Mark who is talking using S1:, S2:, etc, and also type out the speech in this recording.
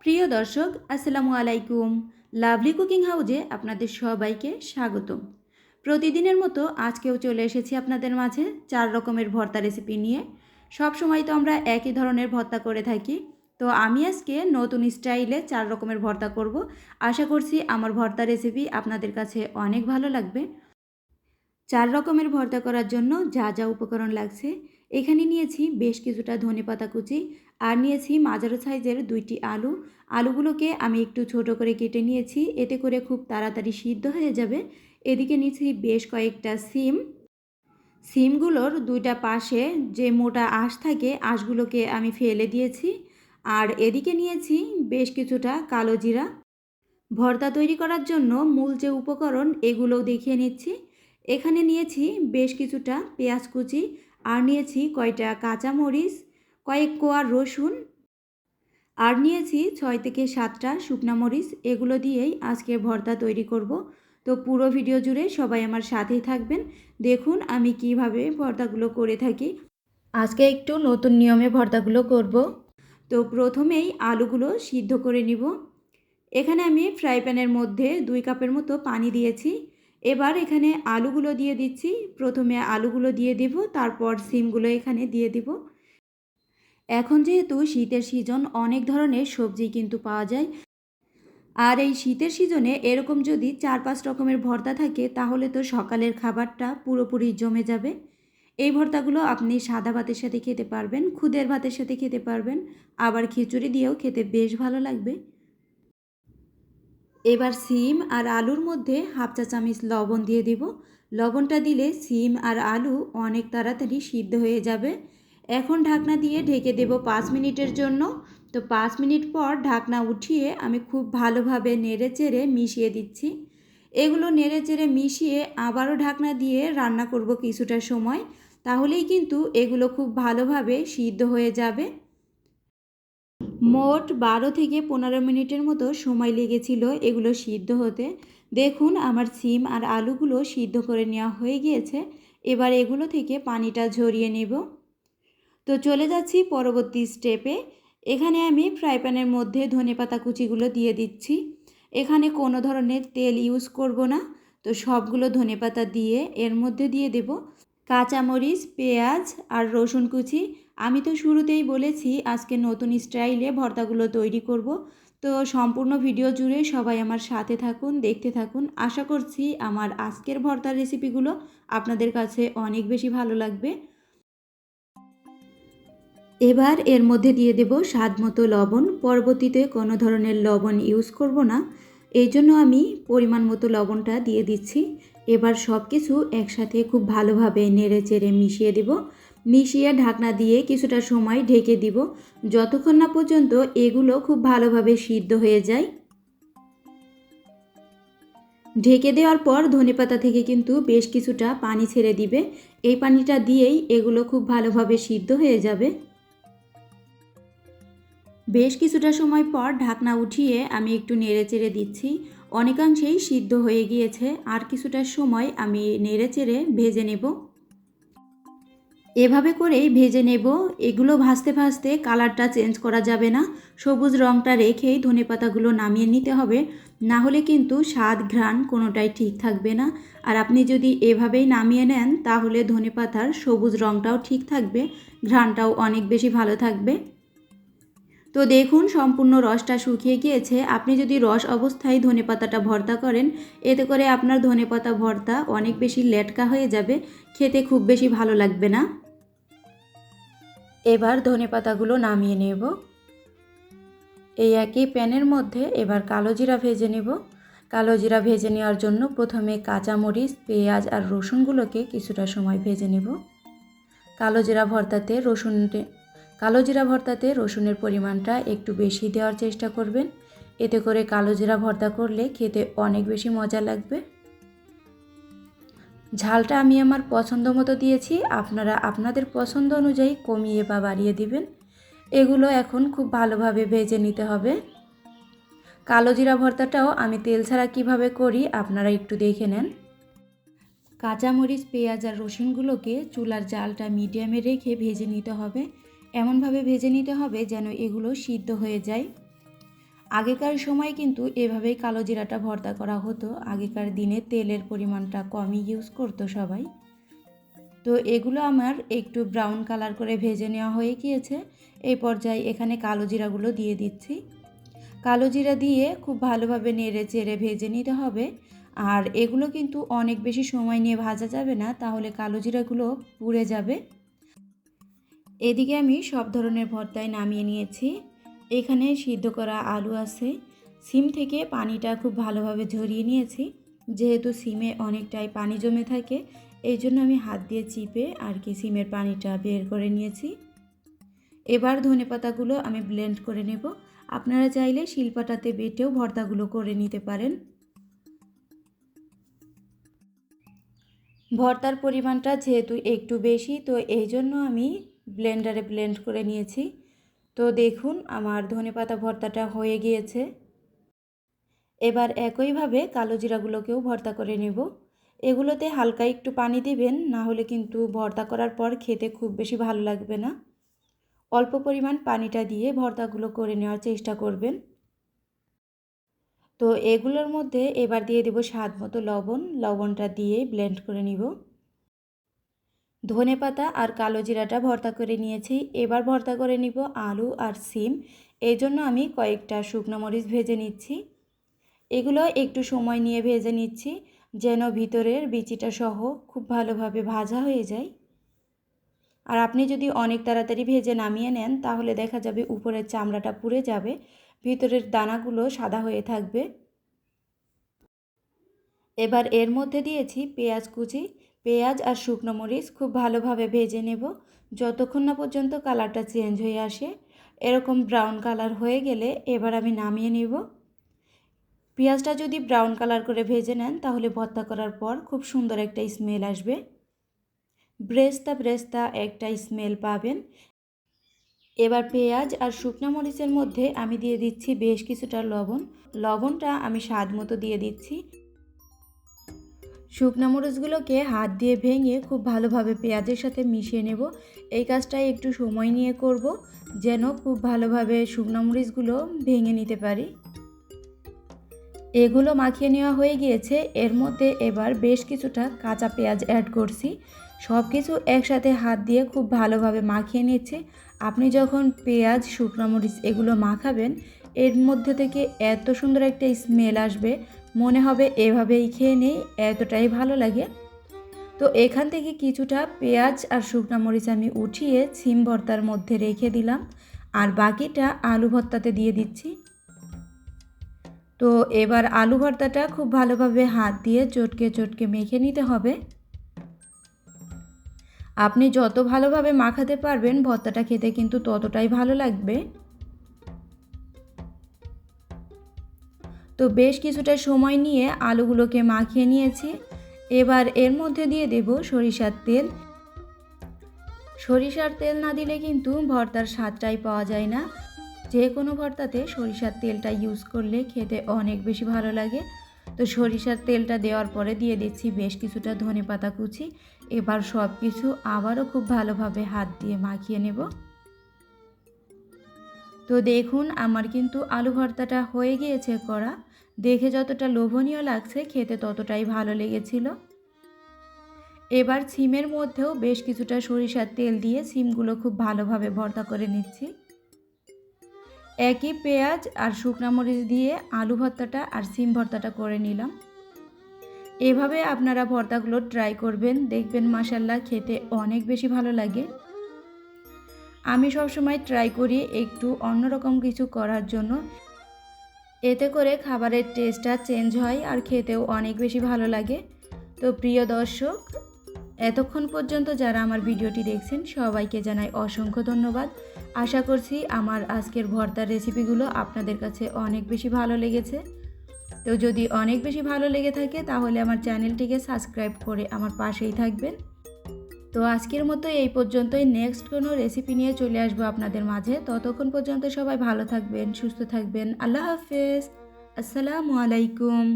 S1: প্রিয় দর্শক, আসসালামু আলাইকুম। লাভলি কুকিং হাউজে আপনাদের সবাইকে স্বাগতম। প্রতিদিনের মতো আজকেও চলে এসেছি আপনাদের মাঝে চার রকমের ভর্তা রেসিপি নিয়ে। সব সময় তো আমরা একই ধরনের ভর্তা করে থাকি। তো আমি আজকে নতুন স্টাইলে চার রকমের ভর্তা করব। আশা করছি আমার ভর্তা রেসিপি আপনাদের কাছে অনেক ভালো লাগবে। চার রকমের ভর্তা করার জন্য যা যা উপকরণ লাগছে, এখানে নিয়েছি বেশ কিছুটা ধনেপাতা কুচি আর নিয়েছি মাঝারো সাইজের দুইটি আলু। আলুগুলোকে আমি একটু ছোট করে কেটে নিয়েছি। এতে করে খুব তাড়াতাড়ি সিদ্ধ হয়ে যাবে। এদিকে নিয়েছি বেশ কয়েকটা সিম। সিমগুলোর দুইটা পাশে যে মোটা আঁশ থাকে, আঁশগুলোকে আমি ফেলে দিয়েছি। আর এদিকে নিয়েছি বেশ কিছুটা কালো জিরা। ভর্তা তৈরি করার জন্য মূল যে উপকরণ, এগুলোও দেখিয়ে নিচ্ছি। এখানে নিয়েছি বেশ কিছুটা পেঁয়াজ কুচি। আর নিয়েছি কয়টা কাঁচামরিচ। কয়েক কোয়া রসুন আর নিয়েছি ছয় থেকে সাতটা শুকনা মরিচ। এগুলো দিয়েই আজকে ভর্তা তৈরি করব। তো পুরো ভিডিও জুড়ে সবাই আমার সাথেই থাকবেন। দেখুন আমি কীভাবে ভর্তাগুলো করে থাকি। আজকে একটু নতুন নিয়মে ভর্তাগুলো করব। তো প্রথমেই আলুগুলো সিদ্ধ করে নিব। এখানে আমি ফ্রাই প্যানের মধ্যে দুই কাপের মতো পানি দিয়েছি। এবার এখানে আলুগুলো দিয়ে দিচ্ছি। প্রথমে আলুগুলো দিয়ে দিব, তারপর সিমগুলো এখানে দিয়ে দিব। এখন যেহেতু শীতের সিজন, অনেক ধরনের সবজি কিন্তু পাওয়া যায়। আর এই শীতের সিজনে এরকম যদি চার পাঁচ রকমের ভর্তা থাকে, তাহলে তো সকালের খাবারটা পুরোপুরি জমে যাবে। এই ভর্তাগুলো আপনি সাদা ভাতের সাথে খেতে পারবেন, খুদের ভাতের সাথে খেতে পারবেন, আবার খিচুড়ি দিয়েও খেতে বেশ ভালো লাগবে। এবার সিম আর আলুর মধ্যে হাফ চা চামচ লবণ দিয়ে দিব। লবণটা দিলে সিম আর আলু অনেক তাড়াতাড়ি সিদ্ধ হয়ে যাবে। এখন ঢাকনা দিয়ে ঢেকে দেব পাঁচ মিনিটের জন্য। তো পাঁচ মিনিট পর ঢাকনা উঠিয়ে আমি খুব ভালোভাবে নেড়ে চেড়ে মিশিয়ে দিচ্ছি। এগুলো নেড়ে চেড়ে মিশিয়ে আবারও ঢাকনা দিয়ে রান্না করব কিছুটা সময়। তাহলেই কিন্তু এগুলো খুব ভালোভাবে সিদ্ধ হয়ে যাবে। মোট বারো থেকে পনেরো মিনিটের মতো সময় লেগেছিল এগুলো সিদ্ধ হতে। দেখুন আমার সিম আর আলুগুলো সিদ্ধ করে নেওয়া হয়ে গিয়েছে। এবার এগুলো থেকে পানিটা ঝরিয়ে নেব। তো চলে যাচ্ছি পরবর্তী স্টেপে এখানে আমি ফ্রাই প্যানের মধ্যে ধনে পাতা কুচিগুলো দিয়ে দিচ্ছি। এখানে কোনো ধরনের তেল ইউজ করব না। তো সবগুলো ধনে পাতা দিয়ে এর মধ্যে দিয়ে দেব। কাঁচামরিচ, পেঁয়াজ আর রসুন কুচি। আমি তো শুরুতেই বলেছি আজকে নতুন স্টাইলে ভর্তাগুলো তৈরি করব। তো সম্পূর্ণ ভিডিও জুড়ে সবাই আমার সাথে থাকুন, দেখতে থাকুন। আশা করছি আমার আজকের ভর্তার রেসিপিগুলো আপনাদের কাছে অনেক বেশি ভালো লাগবে। এবার এর মধ্যে দিয়ে দেব স্বাদ মতো লবণ। পরবর্তীতে কোনো ধরনের লবণ ইউজ করব না। এই জন্য আমি পরিমাণ মতো লবণটা দিয়ে দিচ্ছি। এবার সব কিছু একসাথে খুব ভালোভাবে নেড়ে চেড়ে মিশিয়ে দেব। মিশিয়ে ঢাকনা দিয়ে কিছুটা সময় ঢেকে দিব। যতক্ষণ না পর্যন্ত এগুলো খুব ভালোভাবে সিদ্ধ হয়ে যায়। ঢেকে দেওয়ার পর ধনেপাতা থেকে কিন্তু বেশ কিছুটা পানি ছেড়ে দিবে। এই পানিটা দিয়েই এগুলো খুব ভালোভাবে সিদ্ধ হয়ে যাবে। বেশ কিছুটা সময় পর ঢাকনা উঠিয়ে আমি একটু নেড়ে চেড়ে দিচ্ছি। অনেকাংশেই সিদ্ধ হয়ে গিয়েছে, আর কিছুটা সময় আমি নেড়ে চেড়ে ভেজে নেব। এভাবে করেই ভেজে নেব। এগুলো ভাজতে ভাজতে কালারটা চেঞ্জ করা যাবে না। সবুজ রঙটা রেখেই ধনে পাতাগুলো নামিয়ে নিতে হবে। না হলে কিন্তু স্বাদ, ঘ্রাণ কোনোটাই ঠিক থাকবে না। আর আপনি যদি এভাবেই নামিয়ে নেন, তাহলে ধনে পাতার সবুজ রঙটাও ঠিক থাকবে, ঘ্রাণটাও অনেক বেশি ভালো থাকবে। তো দেখুন, সম্পূর্ণ রসটা শুকিয়ে গিয়েছে। আপনি যদি রস অবস্থায় ধনেপাতাটা ভর্তা করেন, এতে করে আপনার ধনেপাতা ভর্তা অনেক বেশি লেটকা হয়ে যাবে। খেতে খুব বেশি ভালো লাগবে না। এবার ধনেপাতাগুলো নামিয়ে নেব। এই একই প্যানের মধ্যে এবার কালো জিরা ভেজে নেব। কালো জিরা ভেজে নেওয়ার জন্য প্রথমে কাঁচামরিচ, পেঁয়াজ আর রসুনগুলোকে কিছুটা সময় ভেজে নেব। কালো জিরা ভর্তাতে রসুন কালো জিরা ভর্তাতে রসুনের পরিমাণটা একটু বেশি দেওয়ার চেষ্টা করবেন। এতে করে কালো জিরা ভর্তা করলে খেতে অনেক বেশি মজা লাগবে। ঝালটা আমি আমার পছন্দ মতো দিয়েছি, আপনারা আপনাদের পছন্দ অনুযায়ী কমিয়ে বা বাড়িয়ে দিবেন। এগুলো এখন খুব ভালোভাবে ভেজে নিতে হবে। কালো জিরা ভর্তাটাও আমি তেল ছাড়া কীভাবে করি আপনারা একটু দেখে নেন। কাঁচামরিচ, পেঁয়াজ আর রসুনগুলোকে চুলার জালটা মিডিয়ামে রেখে ভেজে নিতে হবে। এমনভাবে ভেজে নিতে হবে যেন এগুলো সিদ্ধ হয়ে যায়। আগেকার সময় কিন্তু এভাবেই কালো জিরাটা ভর্তা করা হতো। আগেকার দিনে তেলের পরিমাণটা কমই ইউজ করতো সবাই। তো এগুলো আমার একটু ব্রাউন কালার করে ভেজে নেওয়া হয়ে গিয়েছে। এই পর্যায়ে এখানে কালো জিরাগুলো দিয়ে দিচ্ছি। কালো জিরা দিয়ে খুব ভালোভাবে নেড়ে চেড়ে ভেজে নিতে হবে। আর এগুলো কিন্তু অনেক বেশি সময় নিয়ে ভাজা যাবে না, তাহলে কালো জিরাগুলো পুড়ে যাবে। এদিকে আমি সব ধরনের ভর্তায় নামিয়ে নিয়েছি। এখানে সিদ্ধ করা আলু আছে। সিম থেকে পানিটা খুব ভালোভাবে ঝরিয়ে নিয়েছি। যেহেতু সিমে অনেকটাই পানি জমে থাকে, এই জন্য আমি হাত দিয়ে চিপে আর কি সিমের পানিটা বের করে নিয়েছি। এবার ধনে পাতাগুলো আমি ব্লেন্ড করে নেব। আপনারা চাইলে শিলপাটাতে বেটেও ভর্তাগুলো করে নিতে পারেন। ভর্তার পরিমাণটা যেহেতু একটু বেশি, তো এই জন্য আমি ব্লেন্ডারে ব্লেন্ড করে নিয়েছি। তো দেখুন, আমার ধনেপাতা ভর্তাটা হয়ে গিয়েছে। এবার একইভাবে কালো জিরাগুলোকেও ভর্তা করে নেব। এগুলোতে হালকা একটু পানি দিবেন, না হলে কিন্তু ভর্তা করার পর খেতে খুব বেশি ভালো লাগবে না। অল্প পরিমাণ পানিটা দিয়ে ভর্তাগুলো করে নেওয়ার চেষ্টা করবেন। তো এগুলোর মধ্যে এবার দিয়ে দেব স্বাদ মতো লবণ। লবণটা দিয়ে ব্লেন্ড করে নিব। ধনে পাতা আর কালো জিরাটা ভর্তা করে নিয়েছি। এবার ভর্তা করে নিব আলু আর সিম। এই জন্য আমি কয়েকটা শুকনো মরিচ ভেজে নিচ্ছি। এগুলো একটু সময় নিয়ে ভেজে নিচ্ছি, যেন ভিতরের বিচিটা সহ খুব ভালোভাবে ভাজা হয়ে যায়। আর আপনি যদি অনেক তাড়াতাড়ি ভেজে নামিয়ে নেন, তাহলে দেখা যাবে উপরের চামড়াটা পুড়ে যাবে, ভিতরের দানাগুলো সাদা হয়ে থাকবে। এবার এর মধ্যে দিয়েছি পেঁয়াজ কুচি পেঁয়াজ আর শুকনো মরিচ খুব ভালোভাবে ভেজে নেব। যতক্ষণ না পর্যন্ত কালারটা চেঞ্জ হয়ে আসে, এরকম ব্রাউন কালার হয়ে গেলে এবার আমি নামিয়ে নেব। পেঁয়াজটা যদি ব্রাউন কালার করে ভেজে নেন, তাহলে ভর্তা করার পর খুব সুন্দর একটা স্মেল আসবে। ব্রেস্তা ব্রেস্তা একটা স্মেল পাবেন। এবার পেঁয়াজ আর শুকনো মরিচের মধ্যে আমি দিয়ে দিচ্ছি বেশ কিছুটা লবণ। লবণটা আমি স্বাদ মতো দিয়ে দিচ্ছি। শুকনো মরিচগুলোকে হাত দিয়ে ভেঙে খুব ভালোভাবে পেঁয়াজের সাথে মিশিয়ে নেব। এই কাজটাই একটু সময় নিয়ে করব, যেন খুব ভালোভাবে শুকনো মরিচগুলো ভেঙে নিতে পারি। এগুলো মাখিয়ে নেওয়া হয়ে গিয়েছে। এর মধ্যে এবার বেশ কিছুটা কাঁচা পেঁয়াজ অ্যাড করছি। সব কিছু একসাথে হাত দিয়ে খুব ভালোভাবে মাখিয়ে নিচ্ছে। আপনি যখন পেঁয়াজ, শুকনো মরিচ এগুলো মাখাবেন, এর মধ্যে থেকে এত সুন্দর একটা স্মেল আসবে। মনে হবে এভাবেই খেয়ে নেই, এতটাই ভালো লাগে। তো এখান থেকে কিছুটা পেঁয়াজ আর শুকনো মরিচ আমি উঠিয়ে সিম ভর্তার মধ্যে রেখে দিলাম। আর বাকিটা আলু ভর্তাতে দিয়ে দিচ্ছি। তো এবার আলু ভর্তাটা খুব ভালোভাবে হাত দিয়ে চটকে চটকে মেখে নিতে হবে। আপনি যত ভালোভাবে মাখাতে পারবেন, ভর্তাটা খেতে কিন্তু ততটাই ভালো লাগবে। তো বেশ কিছুটা সময় নিয়ে আলুগুলোকে মাখিয়ে নিয়েছি। এবার এর মধ্যে দিয়ে দেব সরিষার তেল। সরিষার তেল না দিলে কিন্তু ভর্তার স্বাদটাই পাওয়া যায় না। যে কোনো ভর্তাতে সরিষার তেলটা ইউজ করলে খেতে অনেক বেশি ভালো লাগে। তো সরিষার তেলটা দেওয়ার পরে দিয়ে দিচ্ছি বেশ কিছুটা ধনে পাতা কুচি। এবার সব কিছু আবারও খুব ভালোভাবে হাত দিয়ে মাখিয়ে নেব। তো দেখুন, আমার কিন্তু আলু ভর্তাটা হয়ে গিয়েছে করা দেখে যতটা লোভনীয় লাগছে, খেতে ততটাই ভালো লেগেছিল। এবার সিমের মধ্যেও বেশ কিছুটা সরিষার তেল দিয়ে সিমগুলো খুব ভালোভাবে ভর্তা করে নিচ্ছি। একই পেঁয়াজ আর শুকনা মরিচ দিয়ে আলু ভর্তাটা আর সিম ভর্তাটা করে নিলাম। এভাবে আপনারা ভর্তাগুলো ট্রাই করবেন, দেখবেন মাসাল্লাহ খেতে অনেক বেশি ভালো লাগে। আমি সবসময় ট্রাই করি একটু অন্যরকম কিছু করার জন্য। এতে করে খাবারের টেস্টটা চেঞ্জ হয় আর খেতেও অনেক বেশি ভালো লাগে। তো প্রিয় দর্শক, এতক্ষণ পর্যন্ত যারা আমার ভিডিওটি দেখছেন, সবাইকে জানাই অসংখ্য ধন্যবাদ। আশা করছি আমার আজকের ভর্তার রেসিপিগুলো আপনাদের কাছে অনেক বেশি ভালো লেগেছে। তো যদি অনেক বেশি ভালো লেগে থাকে, তাহলে আমার চ্যানেলটিকে সাবস্ক্রাইব করে আমার পাশেই থাকবেন। তো আজকের মতো এই পর্যন্তই। নেক্সট কোনো রেসিপি নিয়ে চলে আসব আপনাদের মাঝে। ততক্ষণ পর্যন্ত সবাই ভালো থাকবেন, সুস্থ থাকবেন। আল্লাহ হাফেজ। আসসালামু আলাইকুম।